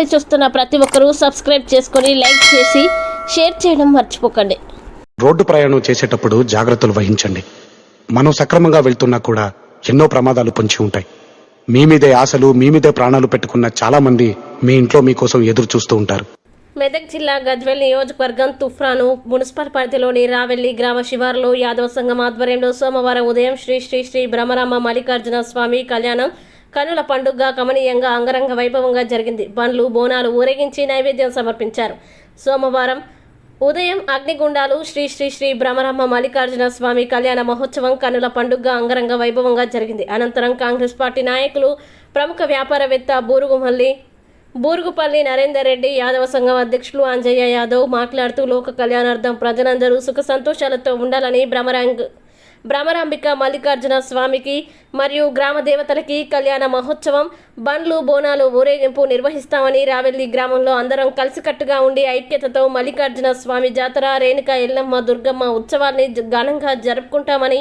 ఛానల్ని చూస్తున్న ప్రతి ఒక్కరూ సబ్స్క్రైబ్ చేసుకొని లైక్ చేసి షేర్ చేయడం మర్చిపోకండి. రోడ్డు ప్రయాణం చేసేటప్పుడు జాగ్రత్తలు వహించండి. మనం సక్రమంగా వెళ్తున్నా కూడా ఎన్నో ప్రమాదాలు పొంచి ఉంటాయి. మీ మీదే ఆశలు మీ మీదే ప్రాణాలు పెట్టుకున్న చాలా మంది మీ ఇంట్లో మీకోసం ఎదురు చూస్తూ ఉంటారు. మెదక్ జిల్లా గజ్వెల్ నియోజకవర్గం తుఫ్రాను మున్సిపల్ పరిధిలోని రావెల్లి గ్రామ శివారులో యాదవ సంఘం ఆధ్వర్యంలో సోమవారం ఉదయం శ్రీ శ్రీ శ్రీ భ్రమరామ మల్లికార్జున స్వామి కళ్యాణం కనుల పండుగ కమనీయంగా అంగరంగ వైభవంగా జరిగింది. బండ్లు బోనాలు ఊరేగించి నైవేద్యం సమర్పించారు. సోమవారం ఉదయం అగ్నిగుండాలు శ్రీ శ్రీ శ్రీ భ్రమరమ్మ మల్లికార్జున స్వామి కళ్యాణ మహోత్సవం కనుల పండుగ అంగరంగ వైభవంగా జరిగింది. అనంతరం కాంగ్రెస్ పార్టీ నాయకులు ప్రముఖ వ్యాపారవేత్త బూరుగుమల్లి బూరుగుపల్లి నరేందర్ రెడ్డి యాదవ సంఘం అధ్యక్షులు అంజయ్య యాదవ్ మాట్లాడుతూ లోక కళ్యాణార్థం ప్రజలందరూ సుఖ సంతోషాలతో ఉండాలని భ్రమరాంగ్ భ్రమరాంబిక మల్లికార్జున స్వామికి మరియు గ్రామ దేవతలకి కళ్యాణ మహోత్సవం బండ్లు బోనాలు ఊరేగింపు నిర్వహిస్తామని రావెల్లి గ్రామంలో అందరం కలిసికట్టుగా ఉండి ఐక్యతతో మల్లికార్జున స్వామి జాతర రేణుక ఎల్లమ్మ దుర్గమ్మ ఉత్సవాల్ని జ- ఘనంగా జరుపుకుంటామని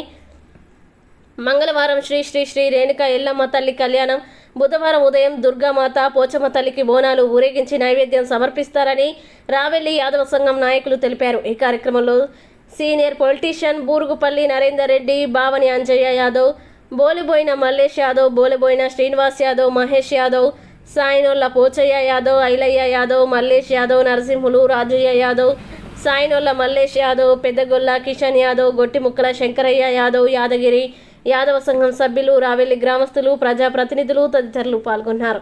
మంగళవారం శ్రీ శ్రీ శ్రీ రేణుక ఎల్లమ్మ తల్లి కళ్యాణం బుధవారం ఉదయం దుర్గామాత పోచమ్మ తల్లికి బోనాలు ఊరేగించి నైవేద్యం సమర్పిస్తారని రావెల్లి యాదవ సంఘం నాయకులు తెలిపారు. ఈ కార్యక్రమంలో సీనియర్ పొలిటీషియన్ బూరుగుపల్లి నరేందర్ రెడ్డి భావని అంజయ్య యాదవ్ బోలిబోయిన మల్లేష్ యాదవ్ బోలిబోయిన శ్రీనివాస్ యాదవ్ మహేష్ యాదవ్ సాయినొల్ల పోచయ్య యాదవ్ ఐలయ్య యాదవ్ మల్లేష్ యాదవ్ నరసింహులు రాజయ్య యాదవ్ సాయినొల్ల మల్లేష్ యాదవ్ పెద్దగొల్ల కిషన్ యాదవ్ గొట్టిముక్కల శంకరయ్య యాదవ్ యాదగిరి యాదవ సంఘం సభ్యులు రావెల్లి గ్రామస్తులు ప్రజాప్రతినిధులు తదితరులు పాల్గొన్నారు.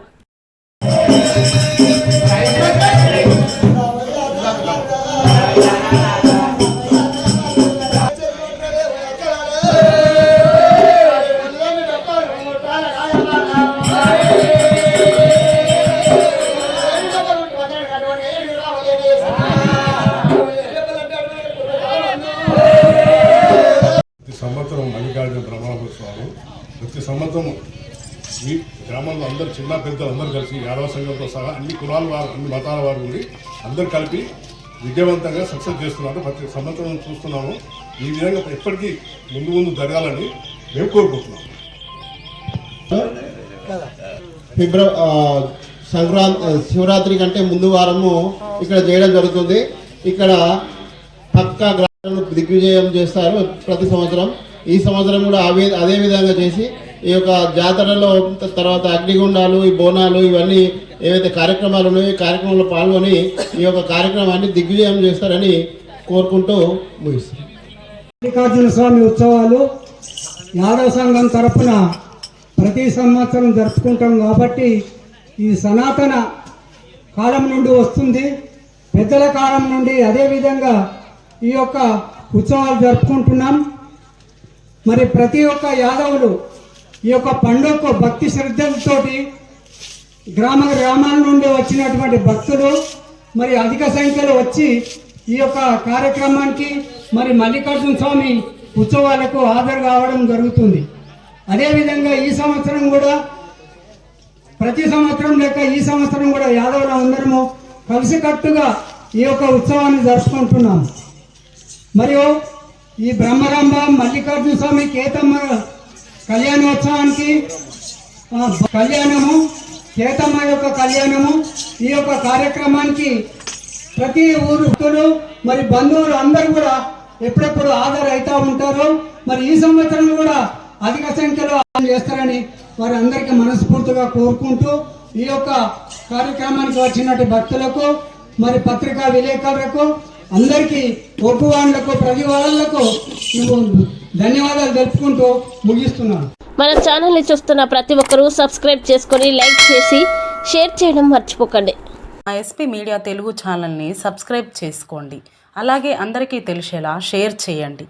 మల్లికార్జున బ్రహ్మోత్సవాలు ప్రతి సంవత్సరం ఈ గ్రామంలో అందరు చిన్న పెద్ద అందరూ కలిసి యాదవ సంఘంతో సహా అన్ని కులాల వారు అన్ని మతాల వారు ఉండి అందరు కలిపి విజయవంతంగా సక్సెస్ చేస్తున్నారు. ప్రతి సంవత్సరం చూస్తున్నాము. ఈ విధంగా ఎప్పటికీ ముందు ముందు జరగాలని మేము కోరుకుంటున్నాం ఫిబ్ర సంక్రాంతి శివరాత్రి కంటే ముందు వారము ఇక్కడ చేయడం జరుగుతుంది. ఇక్కడ పక్క గ్రామాలను దిగ్విజయం చేస్తారు ప్రతి సంవత్సరం. ఈ సంవత్సరం కూడా అవే అదే విధంగా చేసి ఈ యొక్క జాతరలో తర్వాత అగ్నిగుండాలు ఈ బోనాలు ఇవన్నీ ఏవైతే కార్యక్రమాలు ఉన్నాయో ఈ కార్యక్రమంలో పాల్గొని ఈ యొక్క కార్యక్రమాన్ని దిగ్విజయం చేస్తారని కోరుకుంటూ ముగిస్తాం మల్లికార్జున స్వామి ఉత్సవాలు యాదవ సంఘం తరపున ప్రతి సంవత్సరం జరుపుకుంటాం కాబట్టి ఈ సనాతన కాలం నుండి వస్తుంది. పెద్దల కాలం నుండి అదే విధంగా ఈ యొక్క ఉత్సవాలు జరుపుకుంటున్నాం. మరి ప్రతి ఒక్క యాదవులు ఈ యొక్క పండుగకు భక్తి శ్రద్ధలతోటి గ్రామ గ్రామాల నుండి వచ్చినటువంటి భక్తులు మరి అధిక సంఖ్యలో వచ్చి ఈ యొక్క కార్యక్రమానికి మరి మల్లికార్జున స్వామి ఉత్సవాలకు హాజరు కావడం జరుగుతుంది. అదేవిధంగా ఈ సంవత్సరం కూడా ప్రతి సంవత్సరం లేక ఈ సంవత్సరం కూడా యాదవులు అందరము కలిసికట్టుగా ఈ యొక్క ఉత్సవాన్ని జరుపుకుంటున్నాము. మరియు ఈ బ్రహ్మరాంబ మల్లికార్జున స్వామి కేతమ్మ కళ్యాణోత్సవానికి కళ్యాణము కేతమ్మ యొక్క కళ్యాణము ఈ యొక్క కార్యక్రమానికి ప్రతి ఊరు భక్తులు మరి బంధువులు అందరూ కూడా ఎప్పుడెప్పుడు హాజరు అవుతూ ఉంటారు. మరి ఈ సంవత్సరం కూడా అధిక సంఖ్యలో చేస్తారని వారి అందరికీ మనస్ఫూర్తిగా కోరుకుంటూ ఈ యొక్క కార్యక్రమానికి వచ్చినటువంటి భక్తులకు మరి పత్రికా విలేకరులకు అందరికీ ఒగ్గు వాళ్ళకు ప్రతి వాళ్ళకు ధన్యవాదాలు తెలుపుకుంటూ ముగిస్తున్నాను. మన ఛానల్ని చూస్తున్న ప్రతి ఒక్కరూ సబ్స్క్రైబ్ చేసుకొని లైక్ చేసి షేర్ చేయడం మర్చిపోకండి. మా ఎస్పీ మీడియా తెలుగు ఛానల్ని సబ్స్క్రైబ్ చేసుకోండి. అలాగే అందరికీ తెలిసేలా షేర్ చేయండి.